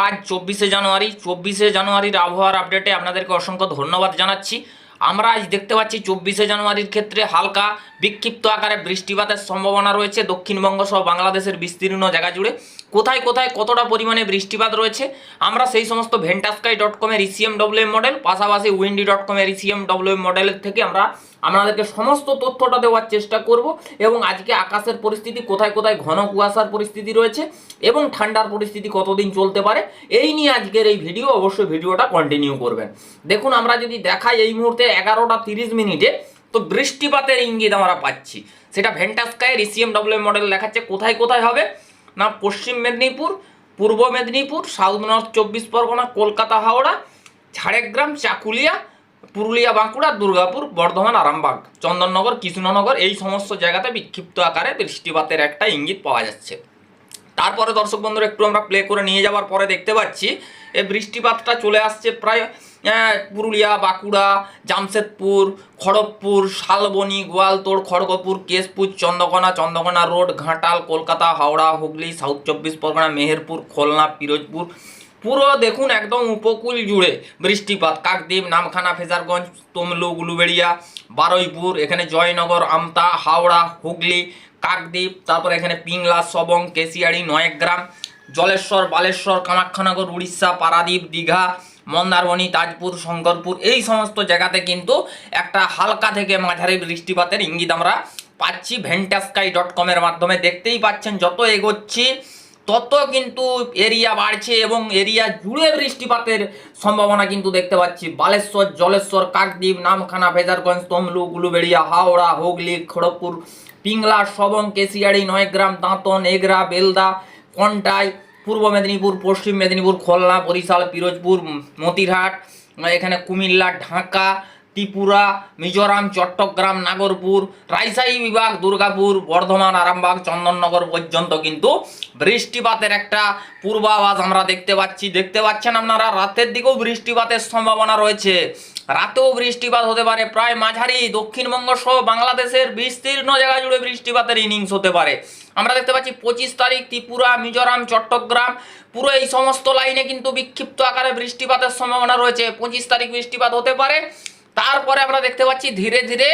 আজ চব্বিশে জানুয়ারি, চব্বিশে জানুয়ারির আবহাওয়ার আপডেটে আপনাদেরকে অসংখ্য ধন্যবাদ জানাচ্ছি। আমরা আজ দেখতে পাচ্ছি চব্বিশে জানুয়ারির ক্ষেত্রে হালকা বিক্ষিপ্ত আকারে বৃষ্টিপাতের সম্ভাবনা রয়েছে। দক্ষিণবঙ্গ সহ বাংলাদেশের বিস্তীর্ণ জায়গা জুড়ে। কোথায় কোথায় কতটা পরিমাণে বৃষ্টিপাত রয়েছে, আমরা সেই সমস্ত ভেন্টাস্কাই ডট কমের ইসিএম ডব্লিউ মডেল পাশাপাশি উইন্ডি ডট কমের ইসিএম ডব্লিউ মডেলের থেকে আমরা আপনাদেরকে সমস্ত তথ্যটা দেওয়ার চেষ্টা করব এবং আজকে আকাশের পরিস্থিতি, কোথায় কোথায় ঘন কুয়াশার পরিস্থিতি রয়েছে এবং ঠান্ডার পরিস্থিতি কতদিন চলতে পারে, এই নিয়ে আজকের এই ভিডিও, অবশ্যই ভিডিওটা কন্টিনিউ করবেন। দেখুন, আমরা যদি দেখাই এই মুহূর্তে এগারোটা তিরিশ মিনিটে, তো বৃষ্টিপাতের ইঙ্গিত আমরা পাচ্ছি। সেটা ভেন্টাস্কায়ের ইসিএম ডব্লিউ মডেল দেখাচ্ছে, কোথায় কোথায় হবে? না পশ্চিম মেদিনীপুর, পূর্ব মেদিনীপুর সাউথ নর্থ চব্বিশ পরগনা, কলকাতা, হাওড়া, ঝাড়গ্রাম, চাকুলিয়া, পুরুলিয়া, বাঁকুড়া, দুর্গাপুর, বর্ধমান, আরামবাগ, চন্দননগর, কৃষ্ণনগর, এই সমস্ত জায়গাতে বিক্ষিপ্ত আকারে বৃষ্টিপাতের একটা ইঙ্গিত পাওয়া যাচ্ছে। তারপরে দর্শক বন্ধুরা, একটু আমরা প্লে করে নিয়ে যাওয়ার পরে দেখতে পাচ্ছি এই বৃষ্টিপাতটা চলে আসছে প্রায় পুরুলিয়া, বাঁকুড়া, জামশেদপুর, খড়গপুর, শালবনি, গোয়ালতোড়, খড়গপুর, কেশপুর, চন্দ্রকোনা চন্দ্রকোনা রোড, ঘাটাল, কলকাতা, হাওড়া, হুগলি, সাউথ চব্বিশ পরগনা, মেহেরপুর, খুলনা, পিরোজপুর, পুরো দেখুন একদম উপকূল জুড়ে বৃষ্টিপাত। কাকদ্বীপ, নামখানা, ফেজারগঞ্জ তমলু গুলুবেড়িয়া বারুইপুর, এখানে জয়নগর, আমতা, হাওড়া, হুগলি কাকদ্বীপ, তারপর এখানে পিংলা, সবং, কেশিয়াড়ি, নয়গ্রাম, জলেশ্বর, বালেশ্বর, কামাখ্যানগর, উড়িষ্যা, পারাদ্বীপ, দীঘা, মন্দারমণি, তাজপুর, শঙ্করপুর, এই সমস্ত জায়গাতে কিন্তু একটা হালকা থেকে মাঝারি বৃষ্টিপাতের ইঙ্গিত আমরা পাচ্ছি। ভেন্টাস্কাই ডট কমের মাধ্যমে দেখতেই পাচ্ছেন, যত এগোচ্ছি, তত কিন্তু এরিয়া বাড়ছে এবং এরিয়া জুড়ে বৃষ্টিপাতের সম্ভাবনা কিন্তু দেখতে পাচ্ছি। বালেশ্বর, জলেশ্বর, কাকদ্বীপ, নামখানা ফেজারগঞ্জ তমলু গুলুবেড়িয়া হাওড়া, হুগলি, খড়গপুর পিংলা, সবং, কেশিয়াড়ি, নয়গ্রাম, দাঁতন, এগরা, বেলদা, কন্টাই, পূর্ব মেদিনীপুর, পশ্চিম মেদিনীপুর খুলনা বরিশাল, পিরোজপুর, মতিরহাট, এখানে কুমিল্লা, ঢাকা, ত্রিপুরা, মিজোরাম, চট্টগ্রাম, নাগরপুর রাজশাহী বিভাগ, দুর্গাপুর, বর্ধমান, আরামবাগ, চন্দননগর পর্যন্ত কিন্তু বৃষ্টিপাতের একটা পূর্বাভাস আমরা দেখতে পাচ্ছি। দেখতে পাচ্ছেন আপনারা, রাতের দিকেও বৃষ্টিপাতের সম্ভাবনা রয়েছে। রাতেও বৃষ্টিপাত হতে পারে, প্রায় মাঝারি। দক্ষিণবঙ্গ সহ বাংলাদেশের বিস্তীর্ণ জায়গা জুড়ে বৃষ্টিপাতের ইনিংস হতে পারে। আমরা দেখতে পাচ্ছি পঁচিশ তারিখ, ত্রিপুরা, মিজোরাম, চট্টগ্রাম, পুরো এই সমস্ত লাইনে কিন্তু বিক্ষিপ্ত আকারে বৃষ্টিপাতের সম্ভাবনা রয়েছে। পঁচিশ তারিখ বৃষ্টিপাত হতে পারে। তারপরে আমরা দেখতে পাচ্ছি ধীরে ধীরে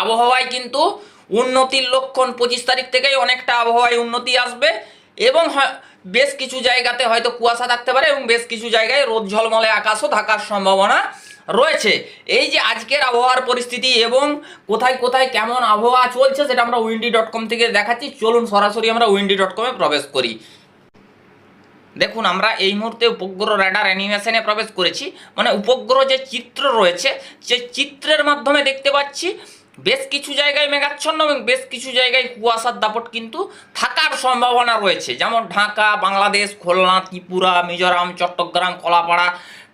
আবহাওয়ায় কিন্তু উন্নতির লক্ষণ পঁচিশ তারিখ থেকেই অনেকটা আবহাওয়ায় উন্নতি আসবে এবং বেশ কিছু জায়গাতে হয়তো কুয়াশা থাকতে পারে এবং বেশ কিছু জায়গায় রোদ ঝলমলে আকাশও থাকার সম্ভাবনা রয়েছে। এই যে আজকের আবহাওয়ার পরিস্থিতি এবং কোথায় কোথায় কেমন আবহাওয়া চলছে সেটা আমরা উইন্ডি ডট কম থেকে দেখাচ্ছি। চলুন সরাসরি আমরা উইন্ডি ডট কমে প্রবেশ করি। দেখুন, আমরা এই মুহূর্তে উপগ্রহ র্যাডার অ্যানিমেশনে প্রবেশ করেছি। মানে উপগ্রহ যে চিত্র রয়েছে, সে চিত্রের মাধ্যমে দেখতে পাচ্ছি বেশ কিছু জায়গায় মেঘাচ্ছন্ন এবং বেশ কিছু জায়গায় কুয়াশার দাপট কিন্তু থাকার সম্ভাবনা রয়েছে। যেমন ঢাকা, বাংলাদেশ, খুলনা, ত্রিপুরা, মিজোরাম, চট্টগ্রাম, কলাপাড়া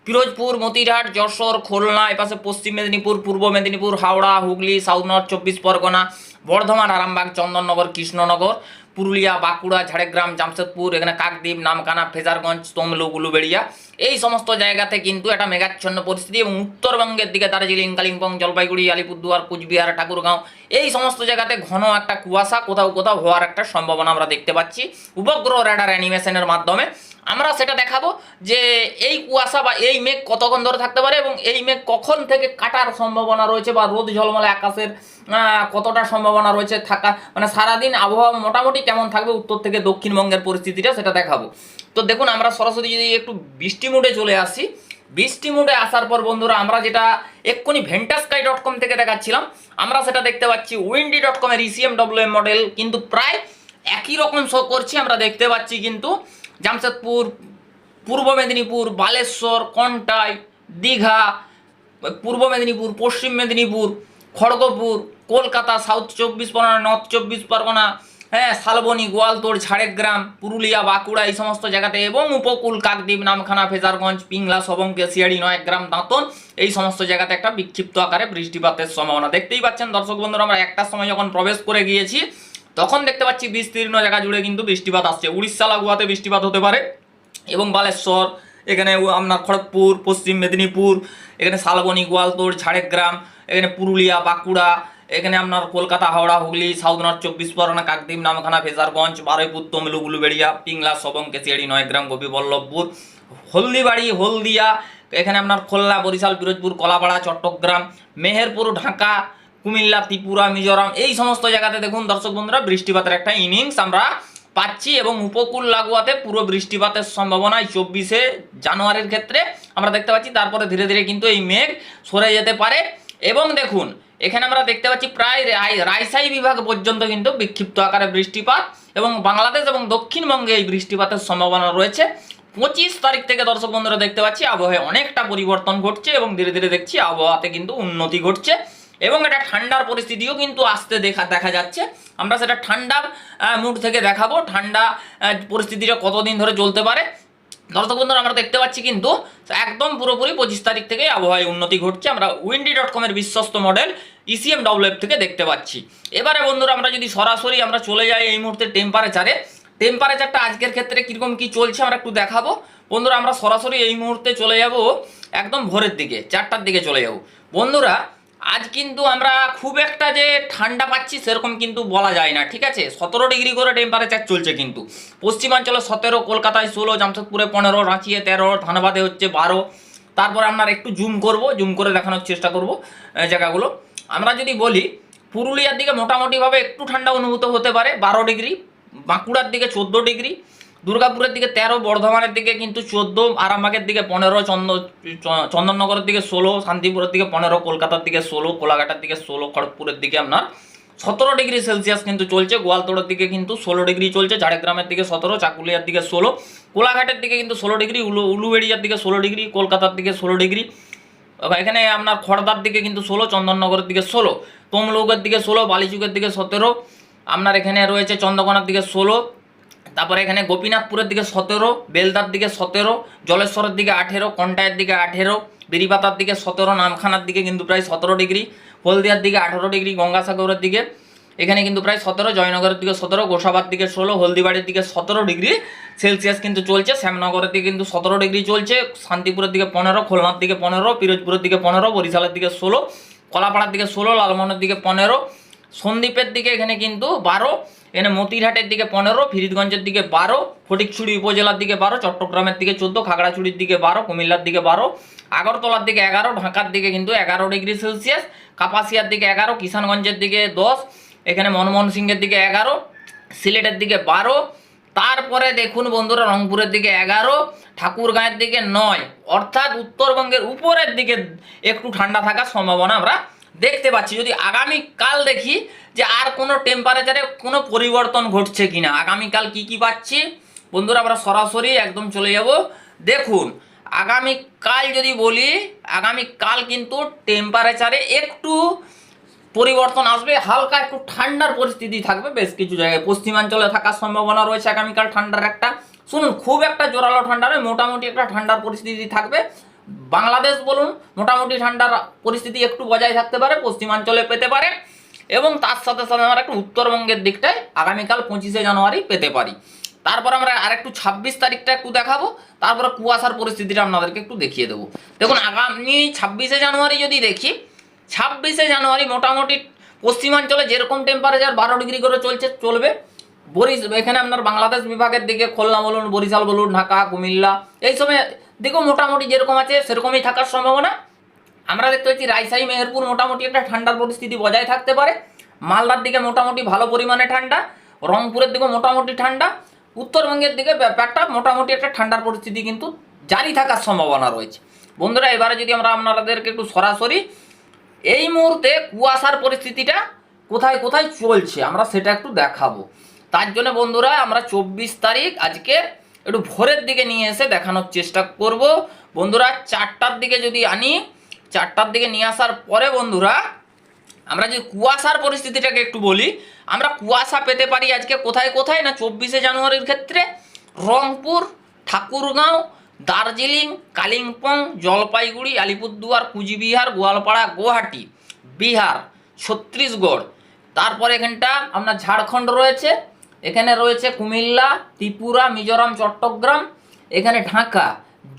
পিরোজপুর, মতিরহাট, যশোর, খুলনা, এপাশে পশ্চিম মেদিনীপুর, পূর্ব মেদিনীপুর, হাওড়া, হুগলি, সাউথ নর্থ, চব্বিশ পরগনা, বর্ধমান, আরামবাগ, চন্দননগর, কৃষ্ণনগর, পুরুলিয়া, বাঁকুড়া, ঝাড়গ্রাম, জামশেদপুর, এখানে কাকদ্বীপ, নামকানা, ফেজারগঞ্জ তমলু গুলুবেড়িয়া এই সমস্ত জায়গাতে কিন্তু একটা মেঘাচ্ছন্ন পরিস্থিতি এবং উত্তরবঙ্গের দিকে দার্জিলিং, কালিম্পং, জলপাইগুড়ি, আলিপুরদুয়ার, কুচবিহার, ঠাকুরগাঁও, এই সমস্ত জায়গাতে ঘন একটা কুয়াশা, কোথাও কোথাও হওয়ার একটা সম্ভাবনা আমরা দেখতে পাচ্ছি। উপগ্রহ র্যাডার অ্যানিমেশনের মাধ্যমে আমরা সেটা দেখাবো যে এই কুয়াশা বা এই মেঘ কতক্ষণ ধরে থাকতে পারে এবং এই মেঘ কখন থেকে কাটার সম্ভাবনা রয়েছে বা রোদ ঝলমলে আকাশের কতটা সম্ভাবনা রয়েছে থাকা মানে সারাদিন আবহাওয়া মোটামুটি কেমন থাকবে উত্তর থেকে দক্ষিণবঙ্গের পরিস্থিতিটা সেটা দেখাবো। তো দেখুন, আমরা সরাসরি যদি একটু বৃষ্টি মুডে চলে আসি, বৃষ্টি মুডে আসার পর বন্ধুরা, আমরা যেটা এক্ষুনি ভেন্টাস্কাই ডট কম থেকে দেখাচ্ছিলাম, আমরা সেটা দেখতে পাচ্ছি উইন্ডি ডট কমের ইসিএম ডব্লিউ মডেল কিন্তু প্রায় একই রকম শো করছি, আমরা দেখতে পাচ্ছি কিন্তু জামশেদপুর পূর্ব মেদিনীপুর, বালেশ্বর কন্টাই দীঘা, পূর্ব মেদিনীপুর, পশ্চিম মেদিনীপুর, খড়গপুর, কলকাতা সাউথ চব্বিশ পরগনা নর্থ চব্বিশ পরগনা হ্যাঁ শালবনি গোয়ালতোড় ঝাড়গ্রাম, পুরুলিয়া, বাঁকুড়া, এই সমস্ত জায়গাতে এবং উপকূল, কাকদ্বীপ, নামখানা, ফেজারগঞ্জ, পিংলা সবং কেশিয়াড়ি নয়গ্রাম দাঁতন, এই সমস্ত জায়গাতে একটা বিক্ষিপ্ত আকারে বৃষ্টিপাতের সম্ভাবনা। দেখতেই পাচ্ছেন দর্শক বন্ধুরা, আমরা একটার সময় যখন প্রবেশ করে গিয়েছি, তখন দেখতে পাচ্ছি বিস্তীর্ণ জায়গা জুড়ে কিন্তু বৃষ্টিপাত আসছে। উড়িষ্যা লাগোয়াতে বৃষ্টিপাত হতে পারে এবং বালেশ্বর, এখানে আপনার খড়গপুর, পশ্চিম মেদিনীপুর, এখানে শালবনি গোয়ালতোড় ঝাড়গ্রাম, এখানে পুরুলিয়া, বাঁকুড়া এখানে আপনার কলকাতা, হাওড়া, হুগলি সাউথ নর্থ চব্বিশ পরগনা, কাকদ্বীপ, নামখানা ফেজারগঞ্জ বারুইপুর তমলুক উলুবেড়িয়া পিংলা সবং কেশিয়াড়ি, নয়গ্রাম, গোপীবল্লভপুর, হলদিবাড়ি, হলদিয়া, এখানে আপনার খুলনা বরিশাল, পিরোজপুর, কলাপাড়া, চট্টগ্রাম, মেহেরপুর, ঢাকা, কুমিল্লা, ত্রিপুরা, মিজোরাম, এই সমস্ত জায়গাতে দেখুন দর্শক বন্ধুরা, বৃষ্টিপাতের একটা ইনিংস আমরা পাচ্ছি এবং উপকূল লাগোয়াতে পুরো বৃষ্টিপাতের সম্ভাবনা এই চব্বিশে জানুয়ারির ক্ষেত্রে আমরা দেখতে পাচ্ছি, তারপরে ধীরে ধীরে কিন্তু এই মেঘ সরে যেতে পারে। এবং দেখুন এখানে আমরা দেখতে পাচ্ছি প্রায় রাই- রাজশাহী বিভাগ পর্যন্ত কিন্তু বিক্ষিপ্ত আকারে বৃষ্টিপাত এবং বাংলাদেশ এবং দক্ষিণবঙ্গে এই বৃষ্টিপাতের সম্ভাবনা রয়েছে। পঁচিশ তারিখ থেকে দর্শক বন্ধুরা দেখতে পাচ্ছি, আবহাওয়ায় অনেকটা পরিবর্তন ঘটছে এবং ধীরে ধীরে দেখছি আবহাওয়াতে কিন্তু উন্নতি ঘটছে এবং এটা ঠান্ডার পরিস্থিতিও কিন্তু আসতে দেখা দেখা যাচ্ছে। আমরা সেটা ঠান্ডার মুড থেকে দেখাবো। ঠান্ডা পরিস্থিতিটা কতদিন ধরে চলতে পারে? দর্শক বন্ধুরা, আমরা দেখতে পাচ্ছি কিন্তু একদম পুরোপুরি পঁচিশ তারিখ থেকে আবহাওয়ায় উন্নতি ঘটছে। আমরা উইন্ডি ডট কমের বিশ্বস্ত মডেল ইসিএম ডব্লিউএফ থেকে দেখতে পাচ্ছি। এবারে বন্ধুরা, আমরা যদি সরাসরি আমরা চলে যাই এই মুহূর্তে টেম্পারেচারে টেম্পারেচারটা আজকের ক্ষেত্রে কীরকম কি চলছে আমরা একটু দেখাবো। বন্ধুরা, আমরা সরাসরি এই মুহূর্তে চলে যাব একদম ভোরের দিকে, চারটার দিকে চলে যাব। বন্ধুরা আজ কিন্তু আমরা খুব একটা যে ঠান্ডা পাচ্ছি সেরকম কিন্তু বলা যায় না, ঠিক আছে? সতেরো ডিগ্রি করে টেম্পারেচার চলছে কিন্তু। পশ্চিমাঞ্চলে সতেরো, কলকাতায় ষোলো, জামশেদপুরে পনেরো রাঁচিয়ে তেরো, ধানবাদে হচ্ছে বারো। তারপর আমরা একটু জুম করব জুম করে দেখানোর চেষ্টা করব জায়গাগুলো। আমরা যদি বলি, পুরুলিয়ার দিকে মোটামুটিভাবে একটু ঠান্ডা অনুভূত হতে পারে, বারো ডিগ্রি, বাঁকুড়ার দিকে চোদ্দ ডিগ্রি। দুর্গাপুরের দিকে তেরো, বর্ধমানের দিকে কিন্তু চোদ্দ, আরামবাগের দিকে পনেরো, চন্দ চন্দননগরের দিকে ষোলো, শান্তিপুরের দিকে পনেরো, কলকাতার দিকে ষোলো, কোলাঘাটের দিকে ষোলো, খড়গপুরের দিকে আপনার সতেরো ডিগ্রি সেলসিয়াস কিন্তু চলছে, গোয়ালতোড়ের দিকে কিন্তু ষোলো ডিগ্রি চলছে, ঝাড়গ্রামের দিকে সতেরো, চাকুলিয়ার দিকে ষোলো, কোলাঘাটের দিকে কিন্তু ষোলো ডিগ্রি, উলু, উলুবেড়িয়ার দিকে ষোলো ডিগ্রি, কলকাতার দিকে ষোলো ডিগ্রি এখানে আপনার খড়দার দিকে কিন্তু ষোলো, চন্দননগরের দিকে ষোলো, তমলুকের দিকে ষোলো, বালিচুকের দিকে সতেরো, আপনার এখানে রয়েছে চন্দ্রকোনার দিকে ষোলো তারপরে এখানে গোপীনাথপুরের দিকে সতেরো, বেলদার দিকে সতেরো, জলেশ্বরের দিকে আঠেরো কন্টায়ের দিকে আঠেরো, বেরিপাতার দিকে সতেরো নামখানার দিকে কিন্তু প্রায় সতেরো ডিগ্রি, হলদিয়ার দিকে আঠেরো ডিগ্রি, গঙ্গাসাগরের দিকে। এখানে কিন্তু প্রায় সতেরো, জয়নগরের দিকে সতেরো গোসাবার দিকে ষোলো, হলদিবাড়ির দিকে সতেরো ডিগ্রি সেলসিয়াস কিন্তু চলছে, শ্যামনগরের দিকে কিন্তু সতেরো ডিগ্রি চলছে, শান্তিপুরের দিকে পনেরো, খুলনার দিকে পনেরো, পিরোজপুরের দিকে পনেরো, বরিশালের দিকে ষোলো, কলাপাড়ার দিকে ষোলো, লালমোহনের দিকে পনেরো, সন্দ্বীপের দিকে এখানে কিন্তু বারো এখানে মতিরহাটের দিকে পনেরো ফিরিদগঞ্জের দিকে বারো, ফটিকছুড়ি উপজেলার দিকে বারো, চট্টগ্রামের দিকে চোদ্দ, খাগড়াছড়ির দিকে বারো, কুমিল্লার দিকে বারো, আগরতলার দিকে এগারো, ঢাকার দিকে কিন্তু এগারো ডিগ্রি সেলসিয়াস, কাপাসিয়ার দিকে এগারো, কিষানগঞ্জের দিকে দশ, এখানে মনমোহন সিংয়ের দিকে এগারো, সিলেটের দিকে বারো, তারপরে দেখুন বন্ধুরা রংপুরের দিকে এগারো, ঠাকুরগাঁয়ের দিকে নয়, অর্থাৎ উত্তরবঙ্গের উপরের দিকে একটু ঠান্ডা থাকার সম্ভাবনা আমরা দেখতে পাচ্ছি, যদি আগামীকাল দেখি যে আর কোনো টেম্পারেচারে কোনো পরিবর্তন ঘটছে কিনা, আগামীকাল কি কি পাচ্ছি? বন্ধুরা, আমরা সরাসরি একদম চলে যাব। দেখুন, আগামীকাল যদি বলি, আগামীকাল কিন্তু টেম্পারেচারে একটু পরিবর্তন আসবে, হালকা একটু ঠান্ডার পরিস্থিতি থাকবে বেশ কিছু জায়গায়। পশ্চিমাঞ্চলে থাকার সম্ভাবনা রয়েছে আগামীকাল ঠান্ডার একটা। শুনুন, খুব একটা জোরালো ঠান্ডা নয়, মোটামুটি একটা ঠান্ডার পরিস্থিতি থাকবে। বাংলাদেশ বলুন, মোটামুটি ঠান্ডার পরিস্থিতি একটু বজায় থাকতে পারে, পশ্চিমাঞ্চলে পেতে পারে, এবং তার সাথে সাথে আমরা একটু উত্তরবঙ্গের দিকটায় আগামীকাল পঁচিশে জানুয়ারি পেতে পারি। তারপর আমরা আরেকটু ছাব্বিশ তারিখটা একটু দেখাবো, তারপরে কুয়াশার পরিস্থিতিটা আপনাদেরকে একটু দেখিয়ে দেবো। দেখুন, আগামী ছাব্বিশে জানুয়ারি যদি দেখি, ছাব্বিশে জানুয়ারি মোটামুটি পশ্চিমাঞ্চলে যেরকম টেম্পারেচার বারো ডিগ্রি করে চলছে, চলবে। বরিশ, এখানে আপনার বাংলাদেশ বিভাগের দিকে খুলনা বলুন, বরিশাল বলুন, ঢাকা, কুমিল্লা, এই সময় দিকেও মোটামুটি যেরকম আছে, সেরকমই থাকার সম্ভাবনা। আমরা দেখতে পাচ্ছি রাজশাহী, মেহেরপুর মোটামুটি একটা ঠান্ডার পরিস্থিতি বজায় থাকতে পারে। মালদার দিকে মোটামুটি ভালো পরিমাণে ঠান্ডা, রংপুরের দিকে মোটামুটি ঠান্ডা, উত্তরবঙ্গের দিকে ব্যাপারটা মোটামুটি একটা ঠান্ডার পরিস্থিতি কিন্তু জারি থাকার সম্ভাবনা রয়েছে। বন্ধুরা, এবারে যদি আমরা আপনাদেরকে একটু সরাসরি, এই মুহূর্তে কুয়াশার পরিস্থিতিটা কোথায় কোথায় চলছে, আমরা সেটা একটু দেখাবো। তার জন্য বন্ধুরা, আমরা চব্বিশ তারিখ আজকে একটু ভোরের দিকে নিয়ে এসে দেখানোর চেষ্টা করব। বন্ধুরা, চারটার দিকে যদি আনি, চারটার দিকে নিয়ে আসার পরে বন্ধুরা, আমরা যদি কুয়াশার পরিস্থিতিটাকে একটু বলি, আমরা কুয়াশা পেতে পারি আজকে কোথায় কোথায় না চব্বিশে জানুয়ারির ক্ষেত্রে? রংপুর, ঠাকুরগাঁও, দার্জিলিং, কালিম্পং, জলপাইগুড়ি, আলিপুরদুয়ার, কুচবিহার, গোয়ালপাড়া, গুয়াহাটি, বিহার, ছত্তিশগড়। তারপরে এখানটা আপনার ঝাড়খণ্ড রয়েছে। এখানে রয়েছে কুমিল্লা, ত্রিপুরা, মিজোরাম, চট্টগ্রাম, এখানে ঢাকা,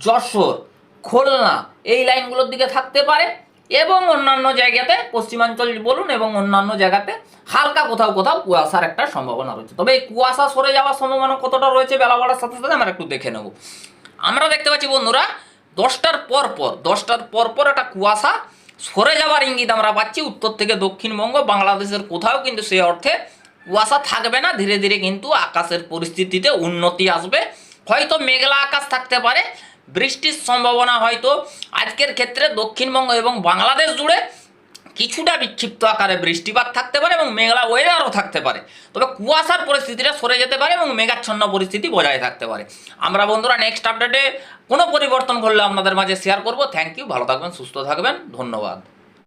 যশোর, খুলনা, এই লাইনগুলোর দিকে থাকতে পারে এবং অন্যান্য জায়গাতে পশ্চিমাঞ্চল বলুন এবং অন্যান্য জায়গাতে হালকা কোথাও কোথাও কুয়াশার একটা সম্ভাবনা রয়েছে। তবে এই কুয়াশা সরে যাওয়ার সম্ভাবনা কতটা রয়েছে বেলা বাড়ার সাথে সাথে আমরা একটু দেখে নেব। আমরা দেখতে পাচ্ছি বন্ধুরা, দশটার পর পর, দশটার পর পর একটা কুয়াশা সরে যাওয়ার ইঙ্গিত আমরা পাচ্ছি উত্তর থেকে দক্ষিণবঙ্গ, বাংলাদেশের কোথাও, কিন্তু সেই অর্থে কুয়াশা থাকবে না, ধীরে ধীরে কিন্তু আকাশের পরিস্থিতিতে উন্নতি আসবে। হয়তো মেঘলা আকাশ থাকতে পারে, বৃষ্টির সম্ভাবনা হয়তো। আজকের ক্ষেত্রে দক্ষিণবঙ্গ এবং বাংলাদেশ জুড়ে কিছুটা বিক্ষিপ্ত আকারে বৃষ্টিপাত থাকতে পারে এবং মেঘলা ওয়েদারও থাকতে পারে। তবে কুয়াশার পরিস্থিতিটা সরে যেতে পারে এবং মেঘাচ্ছন্ন পরিস্থিতি বজায় থাকতে পারে। আমরা বন্ধুরা নেক্সট আপডেটে কোনো পরিবর্তন করলে আপনাদের মাঝে শেয়ার করব। থ্যাংক ইউ ভালো থাকবেন, সুস্থ থাকবেন, ধন্যবাদ।